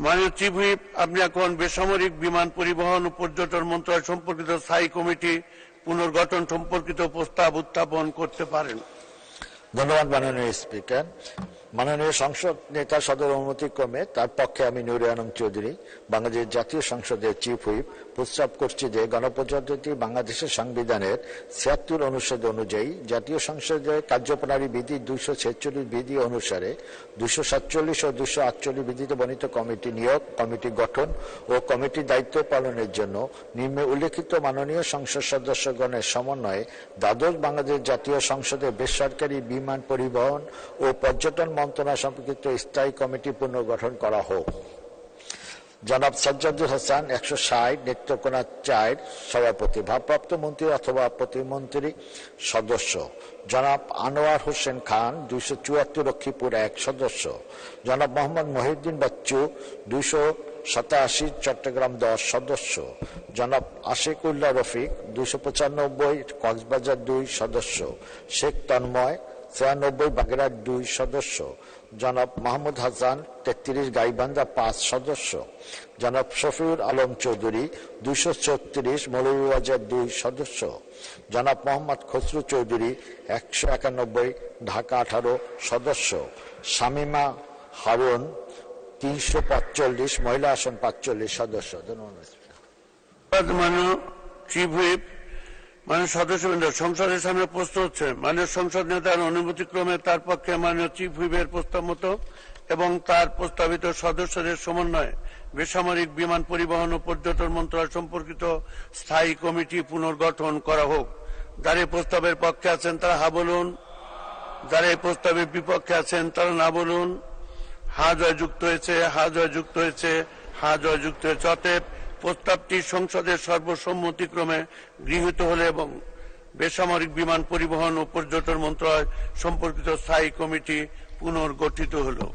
মাননীয় chief whip আপনি এখন বেসামরিক বিমান পরিবহন ও পর্যটন মন্ত্রণালয় সম্পর্কিত স্থায়ী কমিটি পুনর্গঠন সম্পর্কিত প্রস্তাব উত্থাপন করতে পারেন। ধন্যবাদ মাননীয় স্পিকার। মাননীয় সংসদ নেতা সদর অনুমতি ক্রমে তার পক্ষে আমি নুরে আলম চৌধুরী, বাংলাদেশ জাতীয় সংসদের চিফ হুইপ, প্রস্তাব করছি যে গণপ্রজাতন্ত্রী বাংলাদেশের সংবিধানের ছিয়াত্তর অনুচ্ছেদ অনুযায়ী জাতীয় সংসদের কার্যপ্রণালী বিধি দুইশো ছেচল্লিশ বিধি অনুসারে দুশো সাতচল্লিশ ও দুশো আটচল্লিশ বিধিতে বর্ণিত কমিটি নিয়োগ, কমিটি গঠন ও কমিটির দায়িত্ব পালনের জন্য নিম্নে উল্লেখিত মাননীয় সংসদ সদস্যগণের সমন্বয়ে দ্বাদশ বাংলাদেশ জাতীয় সংসদের বেসরকারি বিমান পরিবহন ও পর্যটন মন্ত্রণালয় সম্পর্কিত স্থায়ী কমিটি পুনর্গঠন করা হোক। জনাব সাজ্জাদুল হাসান, একশো ষাট, নেত্রকোনা চার সভাপতি ভারপ্রাপ্ত মন্ত্রী অথবা প্রতিমন্ত্রী সদস্য। জনাব আনোয়ার হোসেন খান, দুইশো চুয়াত্তর লক্ষ্মীপুর এক সদস্য। জনাব মোহাম্মদ মহিউদ্দিন বাচ্চু, দুইশো সাতাশি চট্টগ্রাম দশ সদস্য। জনাব আশিকুল্লাহ রফিক, দুইশো পঁচানব্বই কক্সবাজার দুই সদস্য। শেখ তন্ময় ছিয়ানব্বই বাগেরহাট দুই সদস্য। জনাব মাহমুদ হাসান, তেত্রিশ গাইবান্ধা পাঁচ সদস্য। জনাব শফিউল আলম চৌধুরী, দুইশো ছত্রিশ মৌলভীবাজার দুই সদস্য। জনাব মোহাম্মদ খসরু চৌধুরী, একশো একানব্বই ঢাকা আঠারো সদস্য। শামিমা হারুন, তিনশো পাঁচচল্লিশ, মহিলা আসন পাঁচচল্লিশ সদস্য। ধন্যবাদ। মাননীয় সদস্যবৃন্দ সংসদের সামনে প্রস্তুত হচ্ছে মাননীয় সংসদ নেতার অনুমতিক্রমে তার পক্ষে মাননীয় চিফ হুইপের প্রস্তাব মতো এবং তার প্রস্তাবিত সদস্যদের সমন্বয়ে বেসামরিক বিমান পরিবহন ও পর্যটন মন্ত্রণালয় সম্পর্কিত স্থায়ী কমিটি পুনর্গঠন করা হোক। যারা প্রস্তাবের পক্ষে আছেন তারা, হা বলুন। যারা এই প্রস্তাবের বিপক্ষে আছেন তারা, না বলুন। হা জয় যুক্ত হয়েছে, হা জয় যুক্ত হয়েছে, হা জয় যুক্ত হয়েছে। অতএব প্রস্তাবটি সংসদের সর্বসম্মতিক্রমে গৃহীত হলে এবং বেসামরিক বিমান পরিবহন ও পর্যটন মন্ত্রণালয় সম্পর্কিত স্থায়ী কমিটি পুনর্গঠিত হলো।